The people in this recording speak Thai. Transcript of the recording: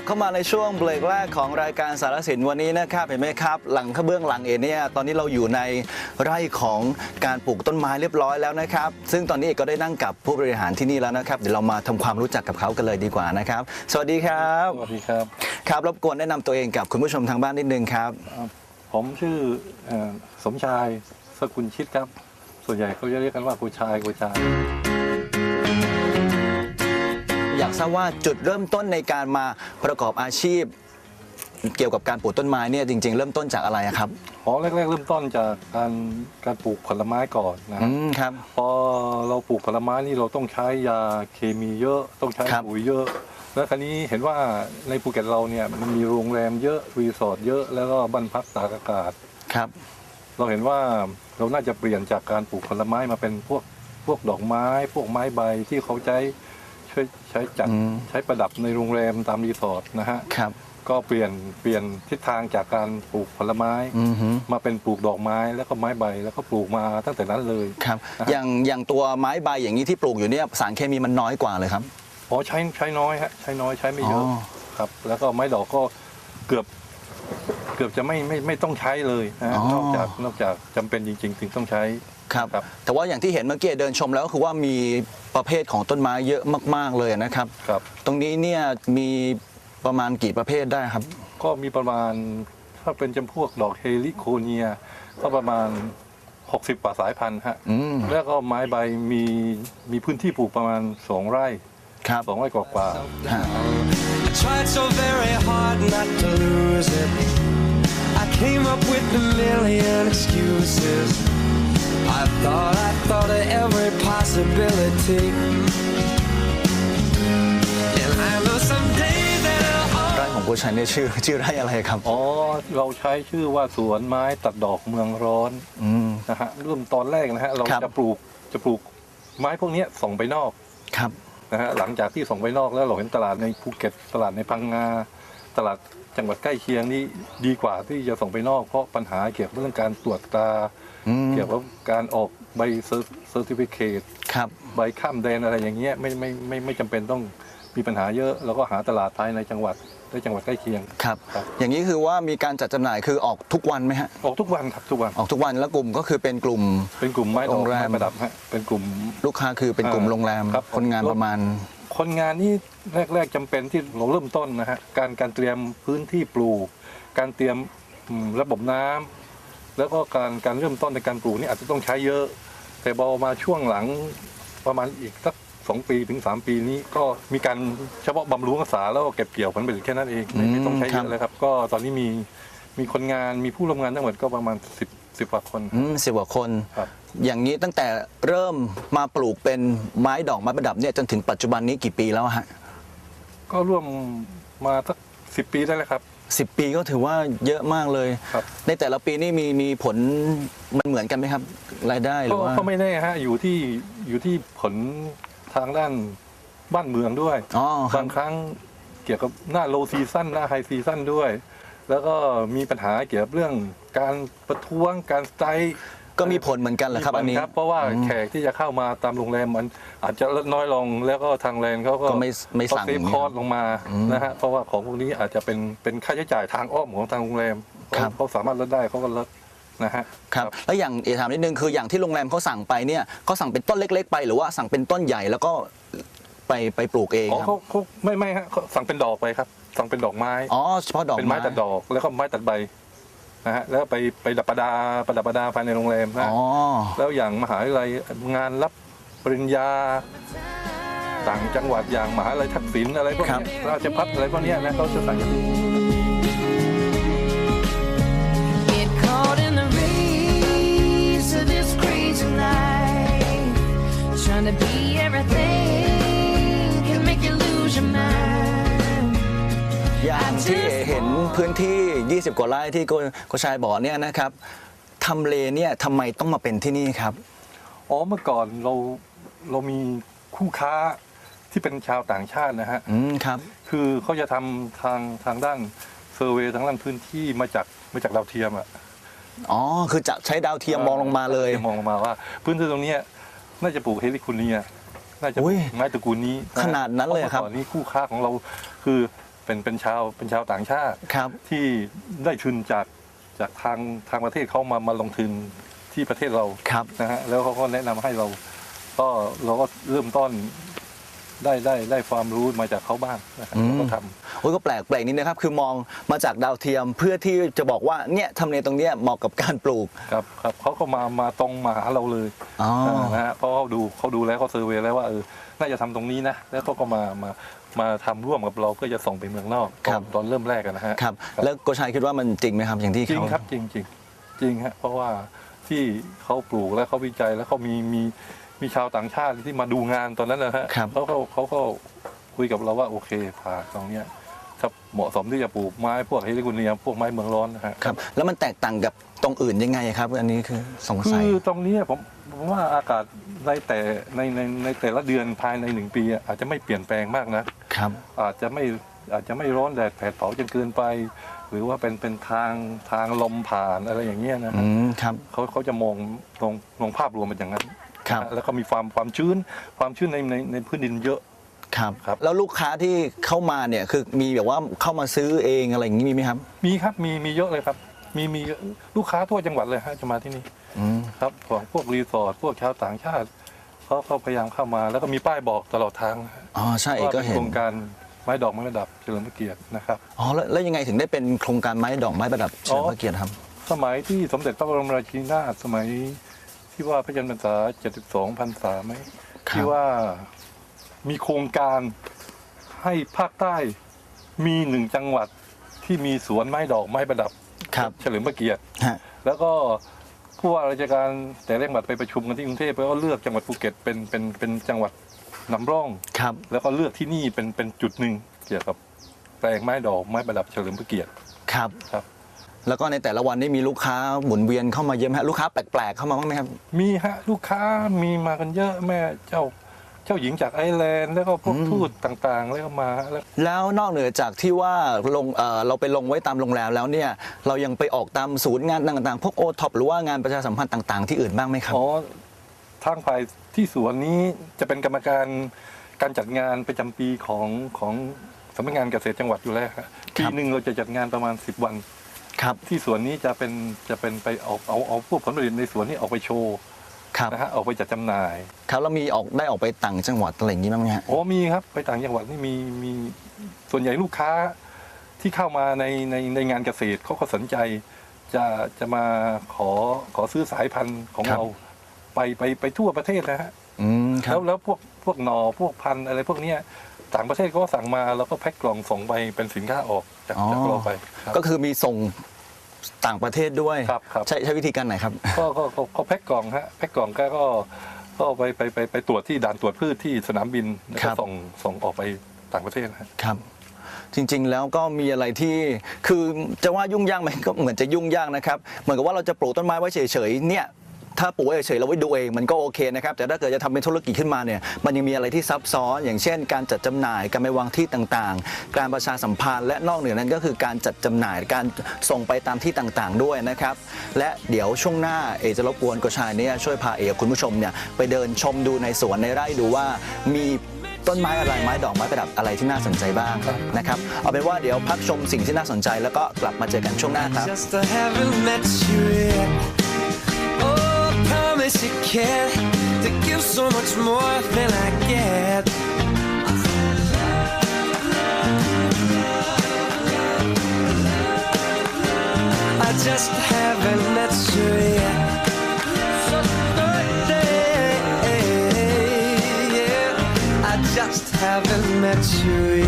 กลับเข้ามาในช่วงเบรกแรกของรายการสารสินวันนี้นะครับเห็นไหมครับ หลังข้างเบื้องหลังเอเนี่ยตอนนี้เราอยู่ในไร่ของการปลูกต้นไม้เรียบร้อยแล้วนะครับ ซึ่งตอนนี้เอกก็ได้นั่งกับผู้บริหารที่นี่แล้วนะครับ เดี๋ยวเรามาทำความรู้จักกับเขากันเลยดีกว่านะครับ สวัสดีครับสวัสดีครับครับรบกวนแนะนำตัวเองกับคุณผู้ชมทางบ้านนิดนึงครับผมชื่อเอ่อสมชายสกุลชิดครับ ส่วนใหญ่เขาจะเรียกกันว่ากูชายกูชาย อยากทราบว่าจุดเริ่มต้นในการมาประกอบอาชีพ เกี่ยวกับการปลูกต้นไม้เนี่ยจริง ๆ เริ่มต้นจากอะไรอะครับอ๋อแรกๆเริ่มต้นจากการการปลูกผลไม้ก่อนนะอืฮะมครับ พอเราปลูกผลไม้นี่เราต้องใช้ยาเคมีเยอะต้องใช้ครับปุ๋ยเยอะ แล้วคราวนี้เห็นว่าในภูเก็ตเราเนี่ยมันมีโรงแรมเยอะรีสอร์ทเยอะแล้วก็บ้านพักตากอากาศ ครับ เราเห็นว่าเราน่าจะเปลี่ยนจากการปลูกผลไม้มาเป็นพวกพวกดอกไม้ พวกไม้ใบที่เขาใช้ ช่วยใช้จัดอืมใช้ประดับในโรงแรมตามรีสอร์ทนะฮะครับ ก็เปลี่ยนเปลี่ยนทิศทางจากการปลูกผลไม้อือฮึมาเป็นปลูกดอกไม้แล้วก็ไม้ใบแล้วก็ปลูกมาตั้งแต่นั้นเลยครับนะฮะอย่างอย่างตัวไม้ใบอย่างนี้ที่ปลูกอยู่เนี่ยสารเคมีมันน้อยกว่าเลยครับอ๋อใช้ใช้น้อยฮะใช้น้อยใช้ไม่เยอะอ๋อครับ แล้วก็ไม้ดอกก็เกือบเกือบจะไม่ไม่ไม่ต้องใช้เลยนะฮะนอกจากนอกจากจำเป็นจริง ๆ ถึงต้องใช้ ครับ ครับ แต่ว่าอย่างที่เห็นเมื่อกี้เดินชมแล้วก็คือว่ามีประเภทของต้นไม้เยอะมาก ๆ เลยนะครับ ครับ ตรงนี้เนี่ยมีประมาณกี่ประเภทได้ครับ ก็มีประมาณถ้าเป็นจำพวกดอกเฮลิโคเนีย ก็ประมาณ 60กว่าสายพันธุ์ฮะอืม แล้วก็ไม้ใบมีมีพื้นที่ปลูกประมาณ 2 ไร่ครับ 2ไร่กว่าๆฮะ I tried so very hard not to lose it. I came up with a million excuses. I thought I thought of every possibility. And I know someday that it'll all ไร่ของกุชัยเนี่ยชื่อชื่อไร่อะไรครับอ๋อเราใช้ชื่อว่าสวนไม้ตัดดอกเมืองร้อนอืม นะฮะเริ่มตอนแรกนะฮะเราครับ จะปลูกจะปลูกไม้พวกเนี้ยส่งไปนอกครับ นะฮะหลังจากที่ส่งไปนอกแล้วเราเห็นตลาดในภูเก็ตตลาดในพังงาตลาดจังหวัดใกล้เคียงนี่ดีกว่าที่จะส่งไปนอก เพราะปัญหาเกี่ยวกับเรื่องการตรวจตราอืม เกี่ยวกับการออกใบเซอร์ติฟิเคตครับใบข้ามแดนอะไรอย่างเงี้ยไม่ไม่ไม่ไม่จำเป็นต้องมีปัญหาเยอะแล้วก็หาตลาดภายในจังหวัดและจังหวัดใกล้เคียงครับ ครับ อย่างนี้คือว่ามีการจัดจำหน่ายคือออกทุกวันไหมฮะ ออกทุกวันครับทุกวัน ออกทุกวันแล้วกลุ่มก็คือเป็นกลุ่ม เป็นกลุ่มไม้ดโรอกงแรมไม้ประดับฮะเป็นกลุ่ม ลูกค้าคือเป็นกลุ่มอ่าโรงแรม ครับ คนงานประมาณ คนงานนี่แรก ๆจำเป็นที่เราเริ่มต้นนะฮะการการเตรียมพื้นที่ปลูก การเตรียมอืมระบบน้ำ แล้วก็การการเริ่มต้นในการปลูกนี่อาจจะต้องใช้เยอะ แต่พอมาช่วงหลังประมาณอีกสักสองปีถึงสามปีนี้ก็มีการเฉพาะบำรุงรักษาแล้วก็เก็บเกี่ยวผลผลิตแค่นั้นเองไม่ไม่ต้องใช้เยครัอะบเลยครับ ก็ตอนนี้มีมีคนงานมีผู้ร่วมงานทั้งหมดก็ประมาณสิบสิบกว่าคน อืมสิบกว่าคน ครับ อย่างนี้ตั้งแต่เริ่มมาปลูกเป็นไม้ดอกไม้ประดับเนี่ยจนถึงปัจจุบันนี้กี่ปีแล้วฮะ ก็ร่วมมาสักสิบปีได้แล้วครับ สิบปีก็ถือว่าเยอะมากเลย ครับ ในแต่ละปีนี่มีมีผลมันเหมือนกันไหมครับ รายได้หรืก็อว่าก็ไม่แน่ฮะอยู่ที่อยู่ที่ผลทางด้านบ้านเมืองด้วย อ๋อครับบางครั้งเกี่ยวกับหน้าโลซีซั่นหน้าไฮซีซั่นด้วย แล้วก็มีปัญหาเกี่ยวกับเรื่องการประท้วงการสไตรค์ ก็มีผลเหมือนกันเหรอครับอันนี้เพราะว่าอืมแขกที่จะเข้ามาตามโรงแรมมันอาจจะลดน้อยลงแล้วก็ทางแลนด์เขาก็ก็ไม่ไม่สั่งเซฟคอร์สลงมาอืมนะฮะเพราะว่าของพวกนี้อาจจะเป็นเป็นค่าใช้จ่ายทางอ้อมของทางโรงแรมครับ เขาสามารถลดได้เขาก็ลดนะฮะ ครับแล้วอย่างเอถามนิดนึงคืออย่างที่โรงแรมเขาสั่งไปเนี่ยเขาสั่งเป็นต้นเล็ก ๆ ไปหรือว่าสั่งเป็นต้นใหญ่แล้วก็ไปไปปลูกเองอ๋อครับเขาเขาไม่ไม่ฮะเขาสั่งเป็นดอกไปครับ สั่งเป็นดอกไม้ อ๋อเฉพาะดอกเป็นไม้ตัดดอกแล้วก็ไม้ตัดใบ นะฮะแล้วไปไปดับประดาประดับประดาภายในโรงแรมนะอ๋อ แล้วอย่างมหาวิทยาลัยงานรับปริญญา ต่างจังหวัดอย่างมหาวิทยาลัยทักษิณอะไรพวกครับเนี้ยราชพัฒอะไรพวกเนี้ยนะเขาจะสั่งอย่างนี้ Get caught in the race of this crazy life. Trying to be everything can make you lose your mind. อย่างที่เห็นพื้นที่ 20 กว่าไร่ที่โกโกชายบอกเนี่ยนะครับทำเลเนี่ยทำไมต้องมาเป็นที่นี่ครับ อ๋อเมื่อก่อนเราเรามีคู่ค้าที่เป็นชาวต่างชาตินะฮะอืมครับ คือเขาจะทำทางทางด้านเซอร์เวย์ทางด้านพื้นที่มาจากมาจากดาวเทียมอะอ๋อ คือจะใช้ดาวเทียมมองลงมาเลย มองลงมาว่า พื้นที่ตรงเนี้ยน่าจะปลูกเฮลิคูเนียน่าจะปอุ้ลูยกไม้ตระกูลนี้ะขนาดนั้นเลยเหรอครับพาะมื่อก่อนนี้คู่ค้าของเราคือ เป็นเป็นชาวเป็นชาวต่างชาติ ครับ ที่ได้ทุนจากจากทางทางประเทศเขามามาลงทุนที่ประเทศเราครับ นะฮะแล้วเขาก็แนะนำให้เรา ก็เราก็เริ่มต้นได้ได้ได้ความรู้มาจากเขาบ้างนะครับอืม เราก็ทำ โอ้ยก็แปลกแปลกนิดนะครับ คือมองมาจากดาวเทียมเพื่อที่จะบอกว่าเนี่ยทำเลตรงเนี้ยเหมาะกับการปลูก ครับครับเขาก็มามาตรงมาหาเราเลยอ๋อนะฮะเพราะ เขาดูเขาดูแล้วเขาเซอร์เวยแล้วว่าเออน่าจะทำตรงนี้นะ แล้วเขาก็มามามาทำร่วมกับเราเพื่อจะส่งไปเมืองนอกตอนตอนเริ่มแรกอะนะฮะครับแล้วโกชัยคิดว่ามันจริงไหมครับอย่างที่จริงเขาครับจริงจริงจริงฮะเพราะว่าที่เขาปลูกแล้วเขาวิจัยแล้วเขามีมีมีชาวต่างชาติที่มาดูงานตอนนั้นนะฮะครับเขาก็เขาก็คุยกับเราว่าโอเคผ่าตรงเนี้ยถ้าเหมาะสมที่จะปลูกไม้พวกเฮลิกุเนียมพวกไม้เมืองร้อนนะฮะครับแล้วมันแตกต่างกับตรงอื่นยังไงครับ อันนี้คือสงคืสัยอตรงเนี้ยผมผม ว่าอากาศในแต่ในในในแต่ละเดือนภายในหนึ่งปีอะอาจจะไม่เปลี่ยนแปลงมากนะครับอาจจะไม่อาจจะไม่ร้อนแดดแผดเผาจนเกินไป หรือว่าเป็นเป็นทางทางลมผ่านอะไรอย่างเงี้ยนะอืฮะมครับเขาเขาจะมองมองมองภาพรวมเป็นอย่างนั้นครับนะฮะแล้วก็มีความความชื้นความชื้นในในในพื้นดินเยอะครับครับแล้วลูกค้าที่เข้ามาเนี่ยคือมีแบบว่าเข้ามาซื้อเองอะไรอย่างนี้มีไหมครับ มีครับมีมีเยอะเลยครับ มีมีเยอะลูกค้าทั่วจังหวัดเลยฮะจะมาที่นี่อืมครับของพวกรีสอร์ทพวกชาวต่างชาติเขาเขาพยายามเข้ามาแล้วก็มีป้ายบอกตลอดทางนะฮะอ๋อใช่เอกว่าก็เป็นเห็โคนรงการไม้ดอกไม้ประดับเฉลิมพระเกียรตินะครับ อ๋อแล้วแล้วยังไงถึงได้เป็นโครงการไม้ดอกไม้ประดับเฉลิมพระเกียรติครับ สมัยที่สมเด็จพระบรมราชินีนาถสมัยที่ว่าพระชนมพรรษา 72พรรษาไหมครับ ที่ว่ามีโครงการให้ภาคใต้มีหนึ่งจังหวัดที่มีสวนไม้ดอกไม้ประดับ ครับเฉลิมพระเกียรติฮะ แล้วก็ผู้ว่าราชการแต่แรกบัดไปประชุมกันที่กรุงเทพแล้วก็เลือกจังหวัดภูเก็ตเป็นเป็นเป็นจังหวัดนำร่อง ครับ แล้วก็เลือกที่นี่เป็นเป็นจุดหนึ่งเกี่ยวกับแปลงไม้ดอกไม้ประดับเฉลิมพระเกียรติครับ ครับ แล้วก็ในแต่ละวันนี่มีลูกค้าหมุนเวียนเข้ามาเยอะไหมฮะลูกค้าแปลกๆเข้ามาบ้างไหมครับ มีฮะลูกค้ามีมากันเยอะแม่เจ้า เจ้าหญิงจากไอร์แลนด์แล้วก็พวกอืมทูตต่างๆ แล้วก็มาแล้วแล้วนอกเหนือจากที่ว่าลงเอ่อเราไปลงไว้ตามโรงแรมแล้วเนี่ยเรายังไปออกตามศูนย์งานต่างๆ พวกโอท็อปหรือว่างานประชาสัมพันธ์ต่างๆ ที่อื่นบ้างไหมครับ อ๋อทางฝ่ายที่สวนนี้จะเป็นกรรมการการจัดงานประจำปีของของสำนักงานเกษตรจังหวัดอยู่แล้วครับครัปีบหนึ่งเราจะจัดงานประมาณ 10 วัน ครับ ที่สวนนี้จะเป็นจะเป็นไปเอาเอาเอาพวกผลผลิตในสวนนี้ออกไปโชว์ ครับ นะฮะออกไปจัดจำหน่าย ครับแล้วมีออกได้ออกไปต่างจังหวัดอะไรอย่างนี้บ้างไหมฮะ โอ้มีครับ ไปต่างจังหวัดนี่มีมีส่วนใหญ่ลูกค้าที่เข้ามาในในในงานเกษตรเขาก็สนใจจะจะมาขอขอซื้อสายพันธุ์ของเราไปไปไปทั่วประเทศนะฮะอืมครัแล้บ วแล้วพวกพวกหนอพวกพันธุ์อะไรพวกเนี้ยต่างประเทศก็สั่งมาแล้วก็แพ็คกล่องส่งไปเป็นสินค้าออกจากอ๋อ จากเราไปครับ ก็คือมีส่ง ต่างประเทศด้วย ครับครับ ใช้ใช้วิธีการไหนครับ ก็ก็ก็ก็แพ็คกล่องฮะแพ็คกล่องก็ก็ก็เอาไปไปไปไปตรวจที่ด่านตรวจพืชที่สนามบินแล้วครัก็บ ส่งส่งออกไปต่างประเทศฮะ ครับ จริงๆแล้วก็มีอะไรที่คือจะว่ายุ่งยากไหมก็เหมือนจะยุ่งยากนะครับ เหมือนกับว่าเราจะปลูกต้นไม้ไว้เฉยๆเนี่ย ถ้าปลูกไว้เฉยๆเราไว้ดูเองมันก็โอเคนะครับแต่ถ้าเกิดจะทำเป็นธุรกิจขึ้นมาเนี่ยมันยังมีอะไรที่ซับซ้อน อย่างเช่น การจัดจำหน่ายการไปวางที่ต่างๆ การประชาสัมพันธ์และนอกเหนือนั้นก็คือการจัดจำหน่ายการส่งไปตามที่ต่างๆ ด้วยนะครับ และเดี๋ยวช่วงหน้าเอจะรบกวนกชายเนี่ยช่วยพาเอกับคุณผู้ชมเนี่ยไปเดินชมดูในสวนในไร่ดูว่ามีต้นไม้อะไรไม้ดอกไม้ประดับอะไรที่น่าสนใจบ้างนะครับเอาเป็นว่าเดี๋ยวพักชมสิ่งที่น่าสนใจแล้วก็กลับมาเจอกันช่วงหน้าครับ Just I haven't met you yet. To give so much more than I get. I just haven't met you yet. I just haven't met you yet.